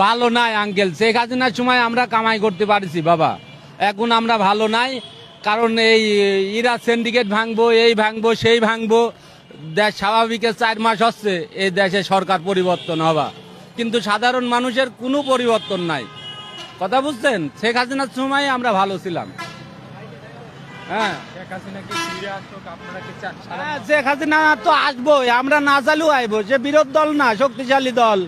ভালো নাই আঙ্কেল শেখ হাসিনার সময় আমরা কামাই করতে পারছি বাবা। এখন আমরা ভালো নাই কারণ এই ইরা সিন্ডিকেট ভাঙবো এই ভাঙবো সেই ভাঙবো। দেশ স্বাভাবিকের চার মাস হচ্ছে এই দেশে সরকার পরিবর্তন হবা কিন্তু সাধারণ মানুষের কোনো পরিবর্তন নাই। কথা বুঝছেন? শেখ হাসিনার সময় আমরা ভালো ছিলাম। হ্যাঁ। শেখ হাসিনা হ্যাঁ, হাসিনা তো আসবোই আমরা না চালু আইবো সে বিরোধ দল না শক্তিশালী দল।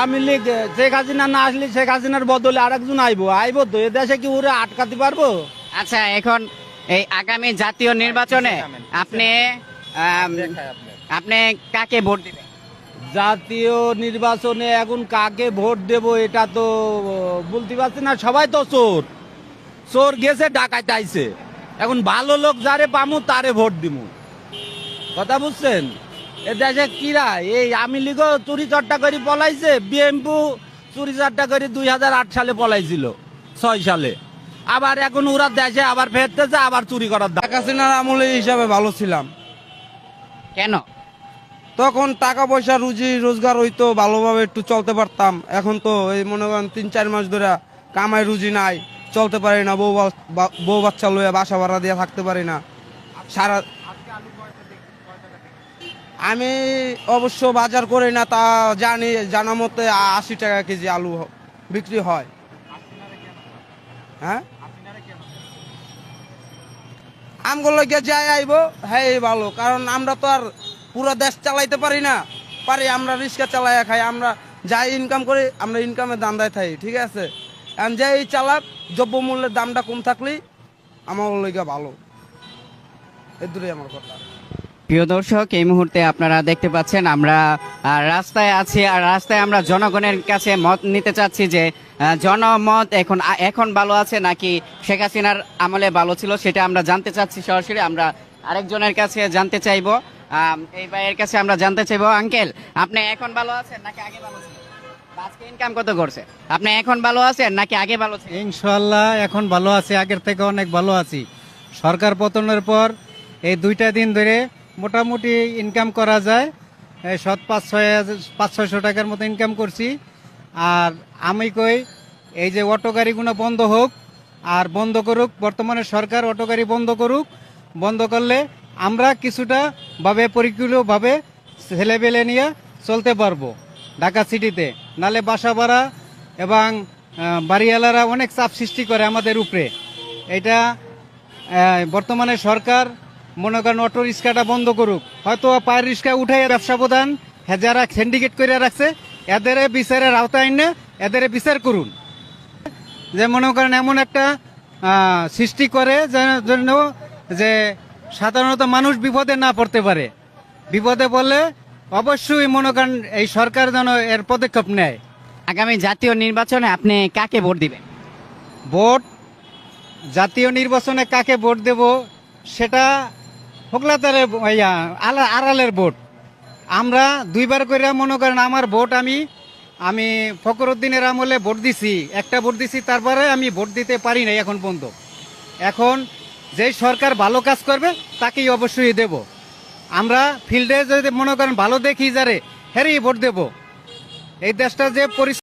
আমি লীগ শেখ হাসিনা না আসলে শেখ হাসিনার বদলে আরেকজন আইবো। আইবো তো এ দেশে কি ওরে আটকাতে পারব? আচ্ছা এখন এই আগামী জাতীয় নির্বাচনে আপনি আপনার আপনি কাকে ভোট দিবেন? জাতীয় নির্বাচনে এখন কাকে ভোট দেব এটা তো বলতে পারছি না সবাই তো চোর। চোর গেছে ডাকাইতে আইছে। এখন ভালো লোক যারে পামু তারে ভোট দিমু। কথা বুঝছেন? এ দেশে কিরা? এই আমি লিগ চুরি চট্টা করে পলাইছে বিএমপু চুরি চারটা করে দুই হাজার আট সালে পলাইছিল ছয় সালে। আবার এখন ওরা দেশে আবার ফেরতেছে আবার চুরি করার। শেখ হাসিনার আমলে হিসাবে ভালো ছিলাম। কেন? তখন টাকা পয়সা রুজি রোজগার হইতো ভালোভাবে একটু চলতে পারতাম। এখন তো এই মনে করেন তিন চার মাস ধরে কামাই রুজি নাই চলতে পারি না বউ বউ বাচ্চা লইয়া বাসা ভাড়া দিয়ে থাকতে পারি না। সারা আমি অবশ্য বাজার করি না, তা জানি, জানা মতে আশি টাকা কেজি আলু বিক্রি হয়। হ্যাঁ? আমগুলো গিয়ে যাই আইব হ্যাঁ ভালো, কারণ আমরা তো আর পুরো দেশ চালাইতে পারি না। পারি, আমরা রিক্সা চালাইয়া খাই, আমরা যাই ইনকাম করি, আমরা ইনকামের দান্দায় থাকি ঠিক আছে? এখন যাই চালাক দ্রব্য মূল্যের দামটা কম থাকলেই আমার লইগা ভালো। এ আমার কথা প্রিয় দর্শক এই মুহূর্তে আপনারা দেখতে পাচ্ছেন আমরা রাস্তায় আছি আর রাস্তায় আমরা জনগণের কাছে মত নিতে চাচ্ছি যে জনমত এখন এখন ভালো আছে নাকি শেখ হাসিনার আমলে ভালো ছিল সেটা আমরা জানতে চাচ্ছি সরাসরি। আমরা আরেকজনের কাছে জানতে চাইব। এই ভাইয়ের কাছে আমরা জানতে চাইব আঙ্কেল আপনি এখন ভালো আছেন নাকি আগে ভালো ছিলেন? বা আজকে ইনকাম কত করছে? আপনি এখন ভালো আছেন নাকি আগে ভালো ছিলেন? ইনশাল্লাহ এখন ভালো আছি আগের থেকে অনেক ভালো আছি। সরকার পতনের পর এই দুইটা দিন ধরে মোটামুটি ইনকাম করা যায়। সৎ পাঁচ ছয় পাঁচ ছয়শো টাকার মতো ইনকাম করছি। আর আমি কই, এই যে অটো গাড়িগুলো বন্ধ হোক, আর বন্ধ করুক, বর্তমানে সরকার অটো গাড়ি বন্ধ করুক, বন্ধ করলে আমরা কিছুটা ভাবে পরিকূলভাবে ছেলেবেলে নিয়ে চলতে পারব ঢাকা সিটিতে। নালে বাসা ভাড়া এবং বাড়িওয়ালারা অনেক চাপ সৃষ্টি করে আমাদের উপরে। এটা বর্তমানে সরকার মনে করেন অটো রিক্সাটা বন্ধ করুক। হয়তো পায়ের রিক্সা উঠে ব্যবসা প্রধান যারা সিন্ডিকেট করে রাখছে। এদের বিচারের আওতায় এনে এদের বিচার করুন। যে মনে করেন এমন একটা সৃষ্টি করে জন্য যে সাধারণত মানুষ বিপদে না পড়তে পারে। বিপদে পড়লে অবশ্যই মনে করেন এই সরকার যেন এর পদক্ষেপ নেয়। আগামী জাতীয় নির্বাচনে আপনি কাকে ভোট দিবেন? ভোট জাতীয় নির্বাচনে কাকে ভোট দেব সেটা হোকলাতারের ইয়া, আলা- আড়ালের ভোট। আমরা দুইবার করে মনে করেন আমার ভোট আমি আমি ফকরুদ্দিনের আমলে ভোট দিছি একটা ভোট দিছি তারপরে আমি ভোট দিতে পারি না এখন পর্যন্ত। এখন যেই সরকার ভালো কাজ করবে তাকেই অবশ্যই দেব। আমরা ফিল্ডে যদি মনে করেন ভালো দেখি যারে হেরেই ভোট দেব। এই দেশটা যে পরিস্থিতি